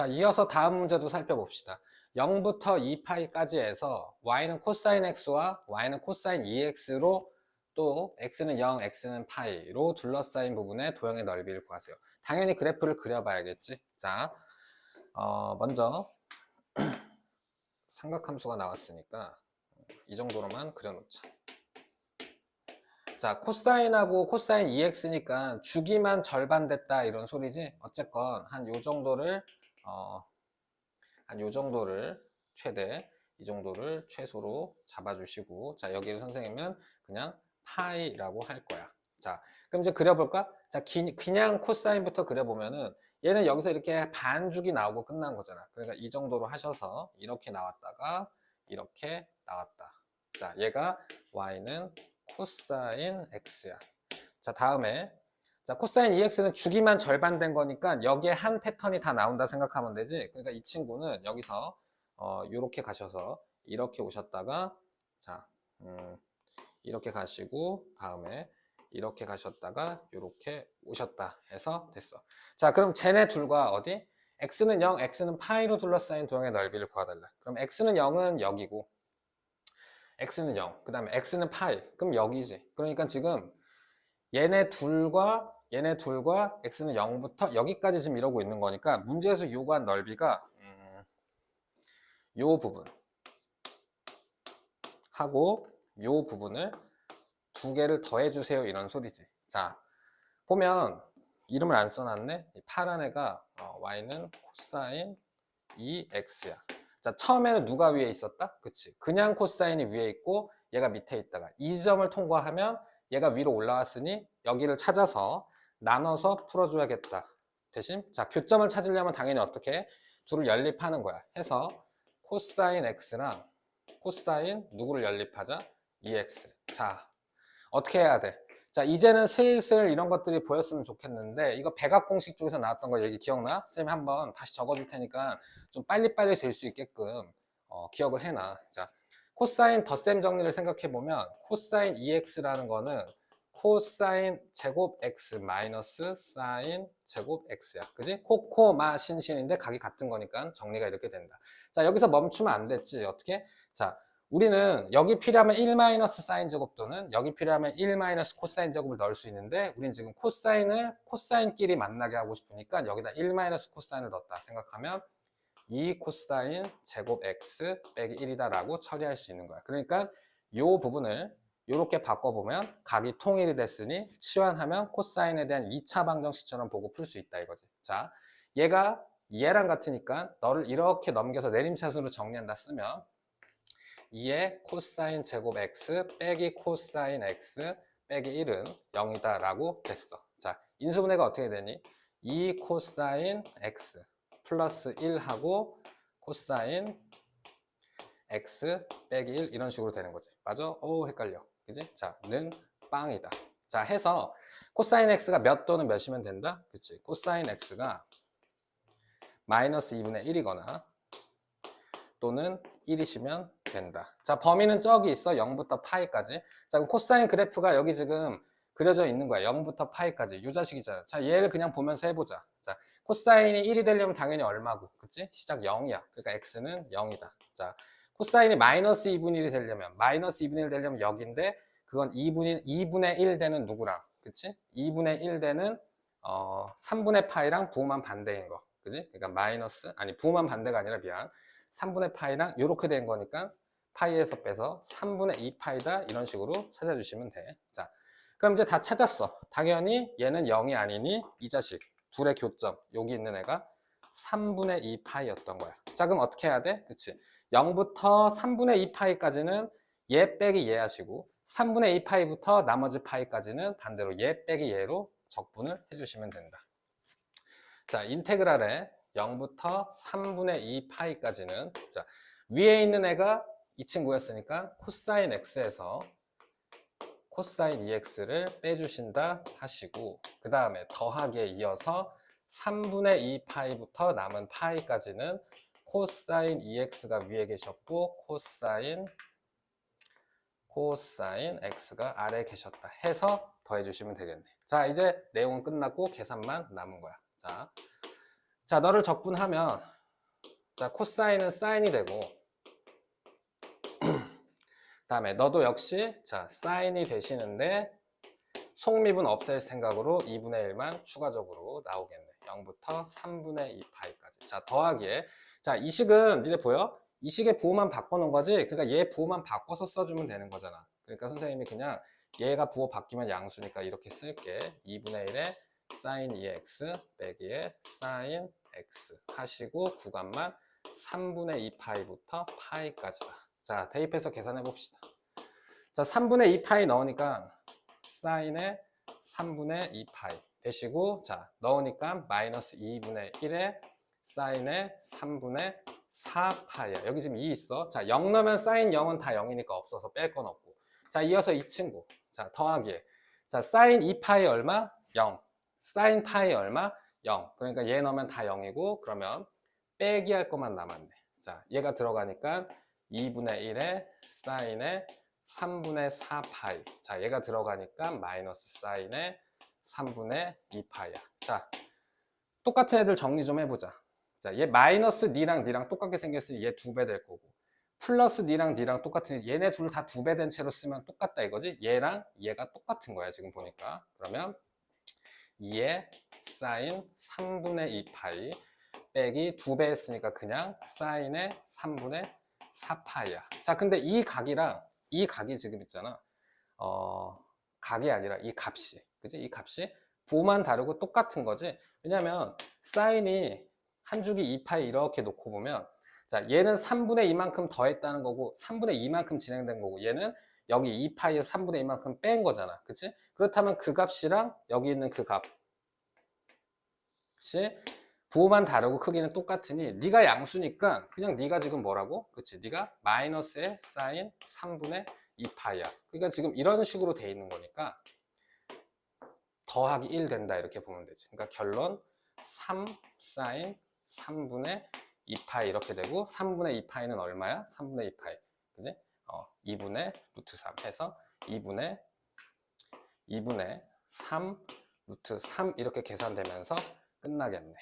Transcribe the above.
자, 이어서 다음 문제도 살펴봅시다. 0부터 2파이까지 해서 y는 코사인 x와 y는 코사인 2x로 또 x는 0, x는 파이로 둘러싸인 부분의 도형의 넓이를 구하세요. 당연히 그래프를 그려봐야겠지. 자, 어, 먼저 삼각함수가 나왔으니까 이 정도로만 그려놓자. 자, 코사인하고 코사인 2x니까 주기만 절반 됐다 이런 소리지. 어쨌건 한 요 정도를 어, 한 요 정도를 최대 이 정도를 최소로 잡아주시고 자 여기를 선생님은 그냥 파이라고 할 거야. 자 그럼 이제 그려볼까? 자 기, 그냥 코사인부터 그려보면은 얘는 여기서 이렇게 반죽이 나오고 끝난 거잖아. 그러니까 이 정도로 하셔서 이렇게 나왔다가 이렇게 나왔다. 자 얘가 y는 코사인 x야. 자 다음에 자, 코사인 2x는 주기만 절반 된 거니까 여기에 한 패턴이 다 나온다 생각하면 되지. 그러니까 이 친구는 여기서 어, 이렇게 가셔서 이렇게 오셨다가 자, 음, 이렇게 가시고 다음에 이렇게 가셨다가 이렇게 오셨다 해서 됐어. 자, 그럼 쟤네 둘과 어디? x는 0, x는 파이로 둘러싸인 도형의 넓이를 구하달라. 그럼 x는 0은 여기고 x는 0, 그 다음에 x는 파이. 그럼 여기지. 그러니까 지금 얘네 둘과 얘네 둘과 x는 0부터 여기까지 지금 이러고 있는 거니까 문제에서 요구한 넓이가 음, 요 부분. 하고 요 부분을 두 개를 더해 주세요. 이런 소리지. 자 보면 이름을 안 써놨네. 이 파란 애가 어, y는 코사인 2x야. 자 처음에는 누가 위에 있었다? 그치. 그냥 코사인이 위에 있고 얘가 밑에 있다가 이 점을 통과하면 얘가 위로 올라왔으니 여기를 찾아서 나눠서 풀어줘야겠다. 대신 자 교점을 찾으려면 당연히 어떻게 둘을 연립하는 거야. 해서 코사인 x랑 코사인 누구를 연립하자? 2x. 자 어떻게 해야 돼? 자 이제는 슬슬 이런 것들이 보였으면 좋겠는데 이거 백악 공식 쪽에서 나왔던 거 얘기 기억나? 선생님이 한번 다시 적어줄 테니까 좀 빨리빨리 될 수 있게끔 어, 기억을 해놔. 자 코사인 덧셈 정리를 생각해 보면 코사인 2x라는 거는 코사인 제곱 x 마이너스 사인 제곱 x야. 그지? 코코마 신신인데 각이 같은 거니까 정리가 이렇게 된다. 자, 여기서 멈추면 안 됐지. 어떻게? 자, 우리는 여기 필요하면 1 마이너스 사인 제곱 또는 여기 필요하면 1 마이너스 코사인 제곱을 넣을 수 있는데 우린 지금 코사인을 코사인끼리 만나게 하고 싶으니까 여기다 1 마이너스 코사인을 넣었다 생각하면 2 코사인 제곱 x 빼기 1이다 라고 처리할 수 있는 거야. 그러니까 이 부분을 이렇게 바꿔보면 각이 통일이 됐으니 치환하면 코사인에 대한 2차 방정식처럼 보고 풀 수 있다 이거지. 자, 얘가 얘랑 같으니까 너를 이렇게 넘겨서 내림차순으로 정리한다 쓰면 2의 코사인 제곱 x 빼기 코사인 x 빼기 1은 0이다 라고 됐어. 자, 인수분해가 어떻게 되니? 2 코사인 x 플러스 1하고 코사인 x 빼기 1 이런 식으로 되는 거지. 맞아? 오 헷갈려. 그지? 자, 는 빵이다. 자, 해서 코사인 x가 몇 또는 몇이면 된다? 그치? 코사인 x가 마이너스 2분의 1이거나 또는 1이시면 된다. 자, 범위는 저기 있어. 0부터 파이까지. 자, 그럼 코사인 그래프가 여기 지금 그려져 있는 거야. 0부터 파이까지. 요 자식이잖아. 자, 얘를 그냥 보면서 해보자. 자, 코사인이 1이 되려면 당연히 얼마고? 그치? 시작 0이야. 그러니까 x는 0이다. 자, 코사인이 마이너스 2분의 1이 되려면 마이너스 2분의 1 되려면 여기인데 그건 2분의, 2분의 1 되는 누구랑 그치? 2분의 1 되는 어, 3분의 파이랑 부호만 반대인 거 그지? 그러니까 마이너스 아니 부호만 반대가 아니라 미안 3분의 파이랑 이렇게 된 거니까 파이에서 빼서 3분의 2파이다 이런 식으로 찾아주시면 돼. 자, 그럼 이제 다 찾았어. 당연히 얘는 0이 아니니 이 자식 둘의 교점 여기 있는 애가 3분의 2파이였던 거야. 자, 그럼 어떻게 해야 돼? 그치? 0부터 3분의 2파이까지는 얘 빼기 얘 하시고 3분의 2파이부터 나머지 파이까지는 반대로 얘 빼기 얘로 적분을 해주시면 된다. 자, 인테그랄에 0부터 3분의 2파이까지는 자, 위에 있는 애가 이 친구였으니까 코사인 x에서 코사인 2x를 빼주신다 하시고 그 다음에 더하기에 이어서 3분의 2파이부터 남은 파이까지는 코사인 2x가 위에 계셨고 코사인 코사인 x가 아래에 계셨다 해서 더해 주시면 되겠네 자 이제 내용은 끝났고 계산만 남은 거야 자, 자, 너를 적분하면 자, 코사인은 사인이 되고 다음에 너도 역시 자, 사인이 되시는데 속립은 없앨 생각으로 2분의 1만 추가적으로 나오겠네. 0부터 3분의 2파이까지. 자, 더하기에 자, 이 식은 니네 보여? 이 식의 부호만 바꿔놓은 거지? 그러니까 얘 부호만 바꿔서 써주면 되는 거잖아. 그러니까 선생님이 그냥 얘가 부호 바뀌면 양수니까 이렇게 쓸게. 2분의 1에 sin 2x 빼기에 sin x 하시고 구간만 3분의 2 파이부터 파이까지다. 자, 대입해서 계산해 봅시다. 자, 3분의 2 파이 넣으니까 사인의 3분의 2 파이 되시고 자 넣으니까 마이너스 2분의 1에 사인의 3분의 4파이야 여기 지금 2 있어 자 0 넣으면 사인 0은 다 0이니까 없어서 뺄 건 없고 자 이어서 이 친구 자 더하기에 자 사인 2파이 얼마? 0 사인 파이 얼마? 0 그러니까 얘 넣으면 다 0이고 그러면 빼기 할 것만 남았네 자 얘가 들어가니까 2분의 1에 사인의 3분의 4파이. 자, 얘가 들어가니까 마이너스 사인의 3분의 2파이야. 자, 똑같은 애들 정리 좀 해보자. 자, 얘 마이너스 니랑 니랑 똑같게 생겼으니 얘 두 배 될 거고. 플러스 니랑 니랑 똑같은 얘네 둘 다 두 배 된 채로 쓰면 똑같다 이거지? 얘랑 얘가 똑같은 거야, 지금 보니까. 그러면 2의 사인 3분의 2 파이 빼기 두 배 했으니까 그냥 사인의 3분의 4 파이야. 자, 근데 이 각이랑 이 각이 지금 있잖아. 어, 각이 아니라 이 값이. 그지? 이 값이 부호만 다르고 똑같은 거지. 왜냐면 사인이 한 주기 2파이 이렇게 놓고 보면 자, 얘는 3분의 2만큼 더했다는 거고 3분의 2만큼 진행된 거고 얘는 여기 2파이에 3분의 2만큼 뺀 거잖아. 그치? 그렇다면 그 값이랑 여기 있는 그 값이 부호만 다르고 크기는 똑같으니 네가 양수니까 그냥 네가 지금 뭐라고? 그치? 네가 마이너스의 사인 3분의 2파이야. 그러니까 지금 이런 식으로 돼 있는 거니까 더하기 1 된다 이렇게 보면 되지. 그러니까 결론 3 사인 3분의 2파이 이렇게 되고 3분의 2파이는 얼마야? 3분의 2파이. 그지? 어, 2분의 루트 3 해서 2분의 2분의 3 루트 3 이렇게 계산되면서 끝나겠네.